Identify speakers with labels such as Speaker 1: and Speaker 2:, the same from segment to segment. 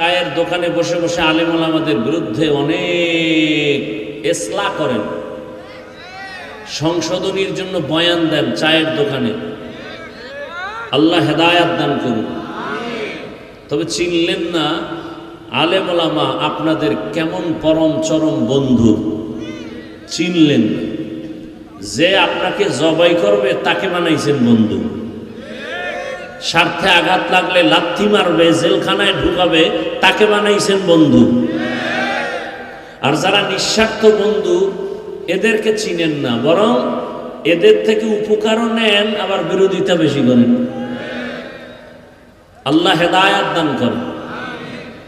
Speaker 1: চায়ের দোকানে বসে বসে আলেমুল আমাদের বিরুদ্ধে অনেক এসলা করেন। সংশোধনীর জন্য বয়ান দেন চায়ের দোকানে। আল্লাহ হেদায়াত দান করুন। তবে চিনলেন না আলেমুলামা আপনাদের কেমন পরম চরম বন্ধু। চিনলেন যে আপনাকে জবাই করবে, তাকে বানাইছেন বন্ধু। স্বার্থে আঘাত লাগলে লাথি মারবে, জেলখানায় ঢুকাবে, তাকে বানাইছেন বন্ধু। আর যারা নিঃস্বার্থ বন্ধু, এদেরকে চিনেন না, বরং এদের থেকে উপকারও নেন, আবার বিরোধিতা বেশি করেন। আল্লাহ হেদায়াত দান করেন।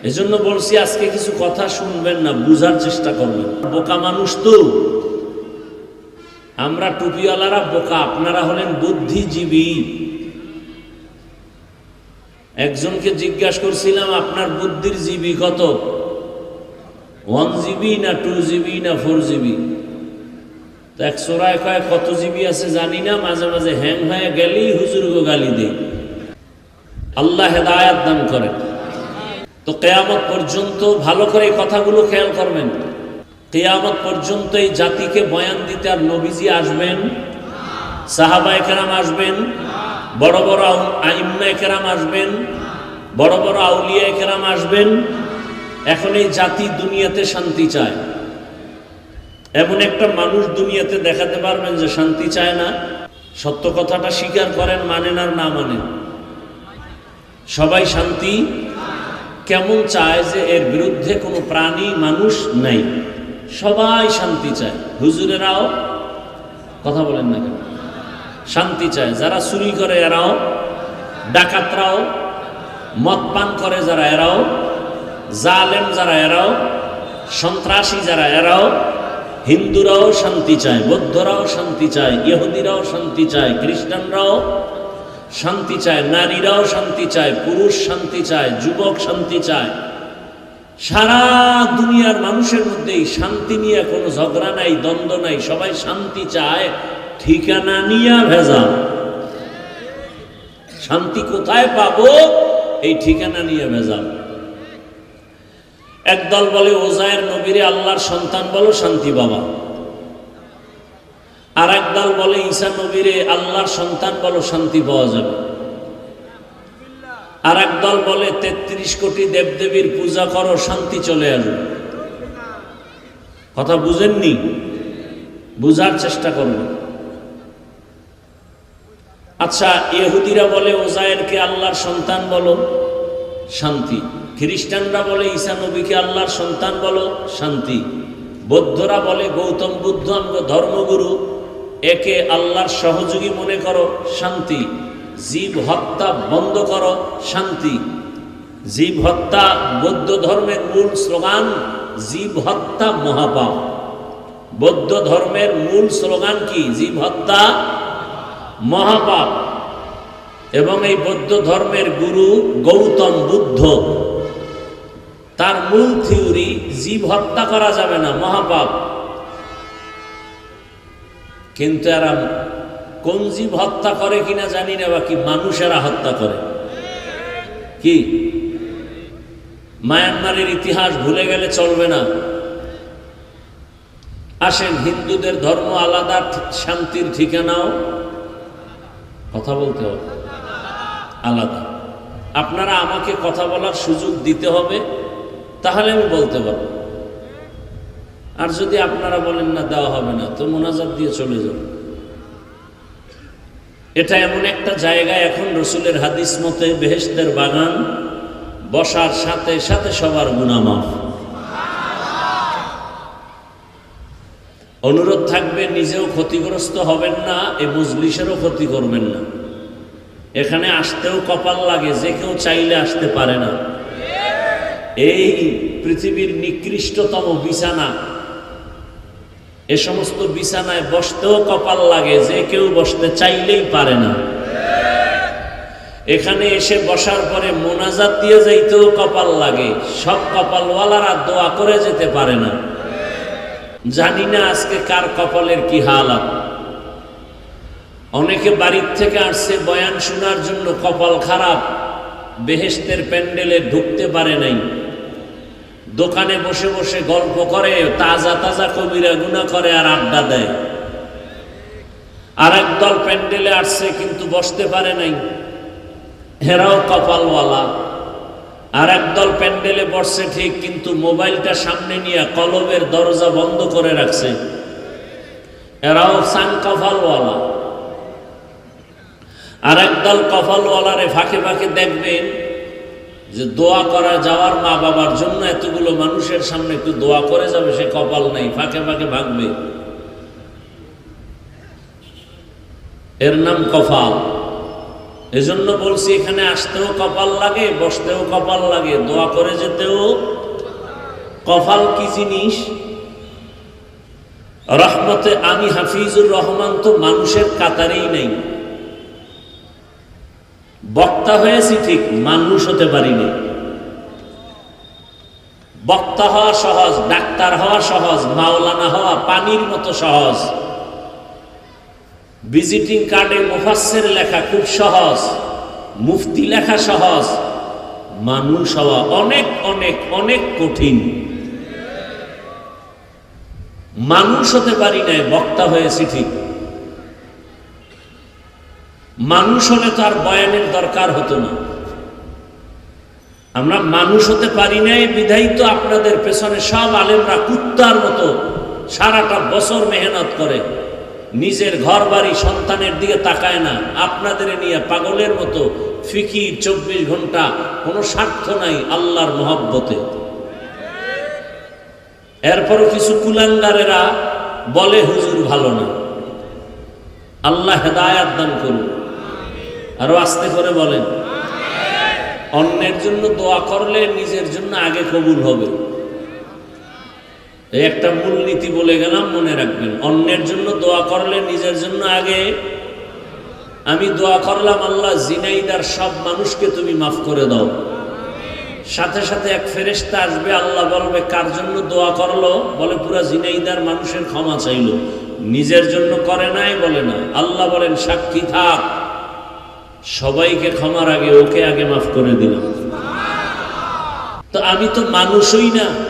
Speaker 1: এজন্য বলছি, আজকে কিছু কথা শুনবেন না, বুঝার চেষ্টা করবেন। বোকা মানুষ তো। আমরা টুপিওয়ালারা বোকা, আপনারা হলেন বুদ্ধিজীবী। একজনকে জিজ্ঞাসা করছিলাম, আপনার বুদ্ধির জিবি কত? ওয়ান জিবি না টু জিবি না ফোর জিবি? তো এক সোরায় কয়, কত জিবি আছে জানি না, মাঝে মাঝে হ্যাং হয়ে গেলেই হুজুরগো গালি দেই আল্লাহ হেদায়াত দান করেন তো কেয়ামত পর্যন্ত ভালো করে এই কথাগুলো খেয়াল করবেন। কেয়ামত পর্যন্ত এই জাতিকে বয়ান দিতে আর নবীজি আসবেন সাহাবা একরাম আসবেন বড় বড় আইম্মা একরাম আসবেন, বড় বড় আউলিয়া একরাম আসবেন, এখন এই জাতি দুনিয়াতে শান্তি চায়। এমন একটা মানুষ দুনিয়াতে দেখাতে পারবেন যে শান্তি চায় না। সত্য কথাটা স্বীকার করেন, মানেন আর না মানেন। সবাই শান্তি, কেমন চায় যে এর বিরুদ্ধে কোনো প্রাণী মানুষ নাই। সবাই শান্তি চায়। হুজুরেরাও কথা বলেন না কেন? শান্তি চায়। যারা চুরি করে এরাও, ডাকাতরাও মদ পান করে যারা এরাও, জালেম যারা এরাও, সন্ত্রাসী যারা এরাও, হিন্দুরাও শান্তি চায়, বৌদ্ধরাও শান্তি চায়, ইহুদিরাও শান্তি চায়, খ্রিস্টানরাও শান্তি চায়, নারীরাও শান্তি চায়, পুরুষ শান্তি চায়, যুবক শান্তি চায়। সারা দুনিয়ার মানুষের মধ্যেই শান্তি নিয়ে কোনো ঝগড়া নাই, দ্বন্দ্ব নাই, সবাই শান্তি চায়। ঠিকানা নিয়ে ভেজা শান্তি কোথায় পাবো? এই ঠিকানা নিয়ে ভেজাল। একদল বলে ওজায়ের নবীরে আল্লাহর সন্তান বলো, শান্তি বাবা আর একদল বলে, ঈসা নবীরে আল্লাহর সন্তান বলো, শান্তি পাওয়া যাবে। আর একদল বলে, তেত্রিশ কোটি দেবদেবীর পূজা করো, শান্তি চলে আসবে। কথা বুঝেননি? বুঝার চেষ্টা করবেন আচ্ছা ইহুদিরা বলে, ওজায়েরকে আল্লাহর সন্তান বলো। শান্তি। খ্রিস্টানরা বলে, ঈসা নবীকে আল্লাহর সন্তান বলো। শান্তি। বৌদ্ধরা বলে, গৌতম বুদ্ধ আমগো ধর্মগুরু। একে আল্লাহর সহযোগী মনে করো, শান্তি। জীব হত্যা বন্ধ করো, শান্তি। জীব হত্যা বৌদ্ধ ধর্মের মূল স্লোগান, জীব হত্যা মহাপাপ। বৌদ্ধ ধর্মের মূল স্লোগান কি? জীব হত্যা মহাপাপ। এবং এই বৌদ্ধ ধর্মের গুরু গৌতম বুদ্ধ, তার মূল থিওরি, জীব হত্যা করা যাবে না, মহাপাপ। কিন্তু এরা কোন জীব হত্যা করে কিনা জানি না, বাকি মানুষেরা হত্যা করে। কি? মায়ানমারের ইতিহাস ভুলে গেলে চলবে না। আসেন, হিন্দুদের ধর্ম আলাদা, শান্তির ঠিকানাও। কথা বলতে হবে। আলাদা। আপনারা আমাকে কথা বলার সুযোগ দিতে হবে, তাহলে আমি বলতে পারব। আর যদি আপনারা বলেন না, দেওয়া হবে না, তো মোনাজাত দিয়ে চলে যাব। এটা এমন একটা জায়গা, এখন রসুলের হাদিস মতে বেহেস্তের বাগান, বসার সাথে সাথে সবার গুণামাফ অনুরোধ থাকবে, নিজেও ক্ষতিগ্রস্ত হবেন না, এ মজলিসেরও ক্ষতি করবেন না। এখানে আসতেও কপাল লাগে, যে কেউ চাইলে আসতে পারে না। এই পৃথিবীর নিকৃষ্টতম বিছানা, এ সমস্ত বিছানায় বসতেও কপাল লাগে, যে কেউ বসতে চাইলেই পারে না। এখানে এসে বসার পরে মোনাজাত দিয়ে যাইতেও কপাল লাগে, সব কপালওয়ালারা দোয়া করে যেতে পারে না। জানি না আজকে কার কপালের কি হালাত। অনেকে বাড়ির থেকে আসছে, বয়ান শোনার জন্য কপাল খারাপ বেহেস্তের প্যান্ডেলে ঢুকতে পারে নাই। দোকানে বসে বসে গল্প করে, তাজা তাজা কবিরা গুণা করে আর আড্ডা দেয়। আর দল প্যান্ডেলে আসছে, কিন্তু বসতে পারে নাই। হেরাও কপালওয়ালা। আর দল প্যান্ডেলে বসছে ঠিক, কিন্তু মোবাইলটা সামনে নিয়ে কলবের দরজা বন্ধ করে রাখছে। এরাও সান কপালওয়ালা আর একদল কপালওয়ালারে ফাঁকে ফাঁকে দেখবেন যে দোয়া করা যাওয়ার মা বাবার জন্য এতগুলো মানুষের সামনে একটু দোয়া করে যাবে, সে কপাল নাই, ফাঁকে ফাঁকে ভাগবে। এর নাম কপাল এজন্য বলছি, এখানে আসতেও কপাল লাগে, বসতেও কপাল লাগে। দোয়া করে যেতেও কপাল কি জিনিস? রহমতে আমি হাফিজুর রহমান তো মানুষের কাতারেই নেই। বক্তা হয়েছি ঠিক, মানুষ হতে পারিনি। বক্তা হওয়া সহজ, ডাক্তার হওয়া সহজ, মাওলানা হওয়া পানির মতো সহজ। ভিজিটিং কার্ডে মুফাসের লেখা খুব সহজ, মুফতি লেখা সহজ, মানুষ হওয়া অনেক অনেক অনেক কঠিন। মানুষ হতে পারি নাই, বক্তা হয়েছি ঠিক। মানুষ হলে তো আর বয়ানের দরকার হতো না। আমরা মানুষ হতে পারি নাই, বিধাই তো আপনাদের পেছনে সব আলেমরা কুত্তার মতো সারাটা বছর মেহনত করে। নিজের ঘর বাড়ি সন্তানের দিকে তাকায় না। আপনাদের নিয়ে পাগলের মতো ফিকির চব্বিশ ঘণ্টা কোনো স্বার্থ নাই আল্লাহর মহব্বতে। এরপরও কিছু কুলাঙ্গারেরা বলে, হুজুর ভালো না। আল্লাহ হেদায়াত দান করুন। আরও আস্তে করে বলেন, অন্যের জন্য দোয়া করলে নিজের জন্য আগে কবুল হবে। একটা মূলনীতি বলে গেলাম, মনে রাখবেন। অন্যের জন্য দোয়া করলে নিজের জন্য আগে। আমি দোয়া করলাম, আল্লাহ, জিনাইদার সব মানুষকে তুমি মাফ করে দাও। সাথে সাথে এক ফেরেস্তা আসবে, আল্লাহ বলবে, কার জন্য দোয়া করল? বলে, পুরা জিনাইদার মানুষের ক্ষমা চাইলো। নিজের জন্য করে নাই বলে না। আল্লাহ বলেন, সাক্ষী থাক। সবাইকে ক্ষমার আগে, ওকে আগে মাফ করে দিলাম। তো আমি তো মানুষই না।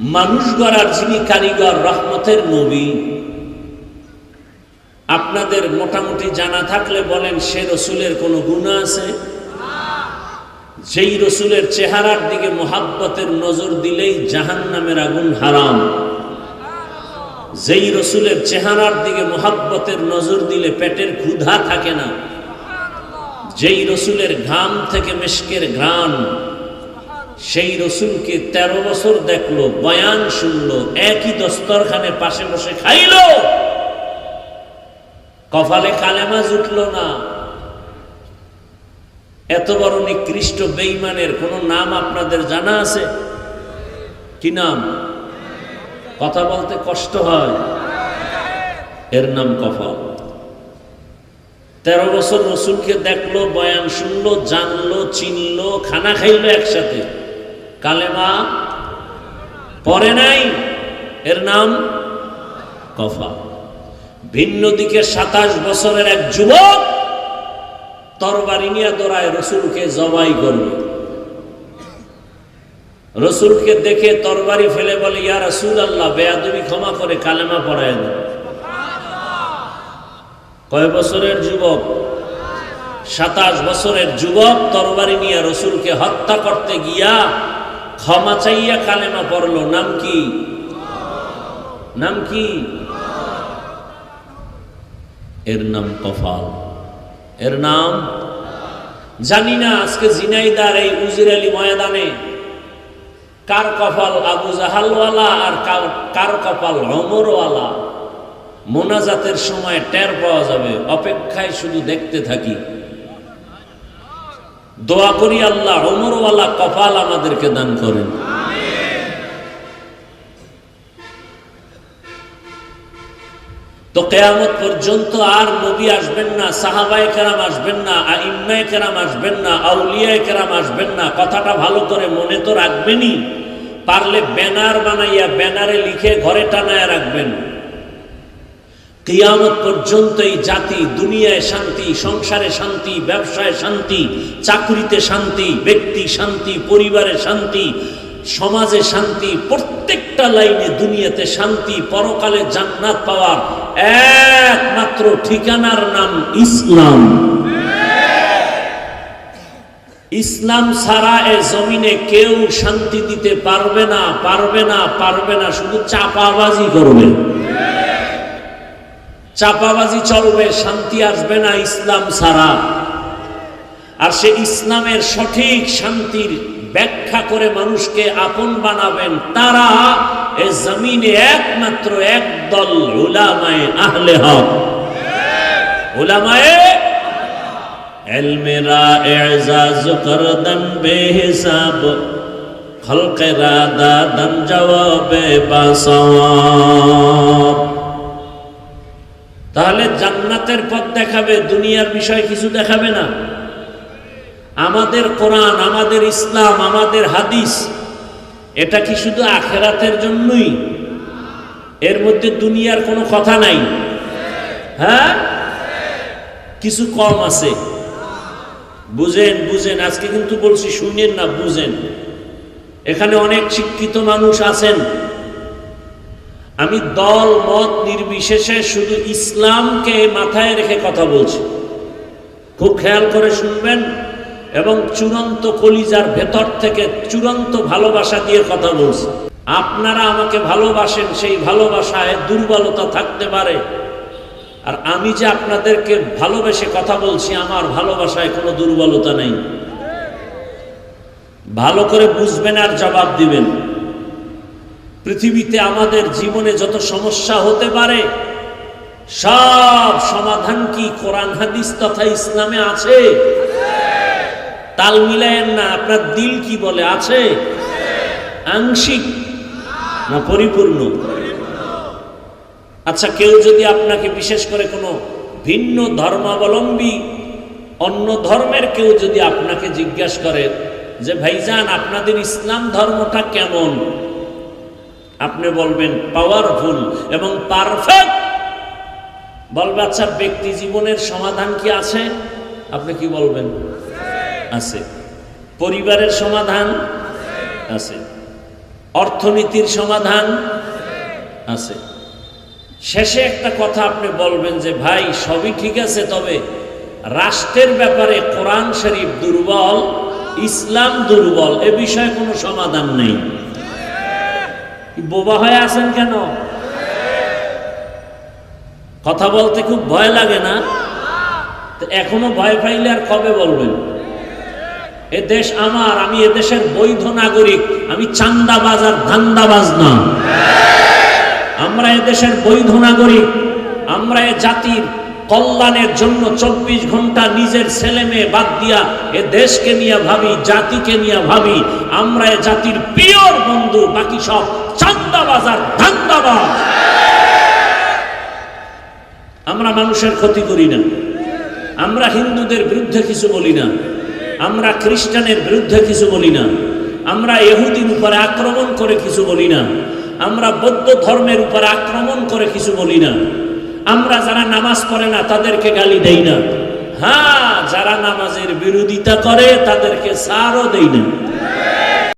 Speaker 1: মানুষ গড়ার যিনি কারিগর রহমতের নবী, আপনাদের মোটামুটি জানা থাকলে বলেন, সে রসুলের কোনো গুণা আছে? যেই রসুলের চেহারার দিকে মোহাব্বতের নজর দিলেই জাহান নামের আগুন হারাম। যেই রসুলের চেহারার দিকে মোহাব্বতের নজর দিলে পেটের ক্ষুধা থাকে না। যেই রসুলের ঘাম থেকে মেশকের ঘ্রাণ। সেই রসুলকে ১৩ বছর দেখল, বয়ান শুনলো, একই দস্তরখানে পাশে বসে খাইল। কপালে কালেমা জুটল না। এত বড় নিকৃষ্ট বেইমানের কোন নাম আপনাদের জানা আছে? কি নাম? কথা বলতে কষ্ট হয়। এর নাম কফল তেরো বছর রসুলকে দেখল, বয়ান শুনলো, জানলো, চিনলো, খানা খাইলো একসাথে। কালেমা পরে নাই, এর নাম কফা। ভিন্ন দিকে সাতাশ বছরের এক যুবক তরবারি নিয়ে দৌড়ায়, রসুলকে জবাই করবে রসুলকে দেখে তরবারি ফেলে বলে, ইয়া রসুল আল্লাহ বেয়াদবি ক্ষমা করে কালেমা পড়ায় দেয় কয় বছরের যুবক? সাতাশ বছরের যুবক তরবারি নিয়ে রসুলকে হত্যা করতে গিয়া ক্ষমা চাইয়া কালেমা পড়ল, নাম কি? নাম কি? এর নাম কফাল। এর নাম? জানি না, আজকে জিনাইদার এই উজির আলী ময়দানে কার কপাল আবু জাহালওয়ালা আর কার কপাল অমরওয়ালা? মোনাজাতের সময় টের পাওয়া যাবে, অপেক্ষায় শুধু দেখতে থাকি। দোয়া করি আল্লাহ অমরওয়ালা কপাল আমাদেরকে দান করেন। তো কেয়ামত পর্যন্ত আর নবী আসবেন না, সাহাবায় কেরাম আসবেন না ইম্মায় কেরাম আসবেন না, আউলিয়ায় কেরাম আসবেন না। কথাটা ভালো করে মনে তো রাখবেনই। পারলে ব্যানার বানাইয়া ব্যানারে লিখে ঘরে টানায় রাখবেন। কিয়ামত পর্যন্ত এই জাতি, দুনিয়ায় শান্তি, সংসারে শান্তি, ব্যবসায় শান্তি, চাকরিতে শান্তি, ব্যক্তি শান্তি, পরিবারে শান্তি, সমাজে শান্তি, প্রত্যেকটা লাইনে দুনিয়াতে শান্তি, পরকালে জান্নাত পাওয়ার একমাত্র ঠিকানার নাম ইসলাম। ইসলাম ছাড়া এ জমিনে কেউ শান্তি দিতে পারবে না পারবে না পারবে না, শুধু চাপাবাজি করবে। চাপাবাজি চলবে, শান্তি আসবে না ইসলাম ছাড়া। আর সে ইসলামের সঠিক শান্তির ব্যাখ্যা করে মানুষকে আপন বানাবেন তারা এ জমিনে একমাত্র একদল উলামায়ে আহলে হক। উলামায়ে এলমেরা এজাজ করদন বেহিসাব খলকেরা জবাবে বাসওয়াব তাহলে জান্নাতের পথ দেখাবে, দুনিয়ার বিষয় কিছু দেখাবে না। আমাদের কোরআন, আমাদের ইসলাম, আমাদের হাদিস, এটা কি শুধু আখেরাতের জন্যই? এর মধ্যে দুনিয়ার কোনো কথা নাই। হ্যাঁ? কিছু কম আছে। বুঝেন বুঝেন, আজকে কিন্তু বলছি শুনেন না, বুঝেন। এখানে অনেক শিক্ষিত মানুষ আছেন। আমি দল, মত নির্বিশেষে শুধু ইসলামকে মাথায় রেখে কথা বলছি। খুব খেয়াল করে শুনবেন এবং চূড়ান্ত কলিজার ভেতর থেকে চূড়ান্ত ভালোবাসা দিয়ে কথা বলছি। আপনারা আমাকে ভালোবাসেন, সেই ভালোবাসায় দুর্বলতা থাকতে পারে। আর আমি যে আপনাদেরকে ভালোবেসে কথা বলছি, আমার ভালোবাসায় কোনো দুর্বলতা নেই। ভালো করে বুঝবেন আর জবাব দিবেন। পৃথিবীতে আমাদের জীবনে যত সমস্যা হতে পারে, সব সমাধান কি কোরআন, হাদিস তথা ইসলামে আছে? তাল মিলায়েন না, আপনার দিল কি বলে? আছে? আংশিক না পরিপূর্ণ? আচ্ছা কেউ যদি আপনাকে বিশেষ করে কোনো ভিন্ন ধর্মাবলম্বী অন্য ধর্মের কেউ যদি আপনাকে জিজ্ঞাসা করে যে, ভাইজান, আপনাদের ইসলাম ধর্মটা কেমন? আপনি বলবেন পাওয়ারফুল এবং পারফেক্ট বলবে আচ্ছা ব্যক্তি জীবনের সমাধান কি আছে? আপনি কি বলবেন? আছে। পরিবারের সমাধান? আছে। অর্থনীতির সমাধান? আছে। শেষে একটা কথা আপনি বলবেন যে, ভাই, সবই ঠিক আছে, তবে রাষ্ট্রের ব্যাপারে কোরআন শরীফ দুর্বল, ইসলাম দুর্বল, এ বিষয়ে কোনো সমাধান নেই। বোবা হয়ে আছেন কেন? কথা বলতে খুব ভয় লাগে না? এখনও ভয় পাইলে আর কবে বলবেন? এ দেশ আমার, আমি এ দেশের বৈধ নাগরিক, আমি চান্দাবাজ আর ধান্দাবাজ না। আমরা এ দেশের বৈধ নাগরিক, আমরা এ জাতির কল্যাণের জন্য চব্বিশ ঘণ্টা নিজের ছেলে মেয়ে বাদ দিয়া এ দেশকে নিয়ে ভাবি, জাতিকে নিয়ে ভাবি, আমরা এ জাতির পিওর বন্ধু, বাকি সব আমরা মানুষের ক্ষতি করি না। আমরা হিন্দুদের বিরুদ্ধে কিছু বলি না। আমরা খ্রিস্টানের বিরুদ্ধে কিছু বলি না। আমরা এহুদির উপরে আক্রমণ করে কিছু বলি না। আমরা বৌদ্ধ ধর্মের উপরে আক্রমণ করে কিছু বলি না। আমরা যারা নামাজ পড়ে না, তাদেরকে গালি দেই না। হ্যাঁ যারা নামাজের বিরোধিতা করে, তাদেরকে সারও দেই না।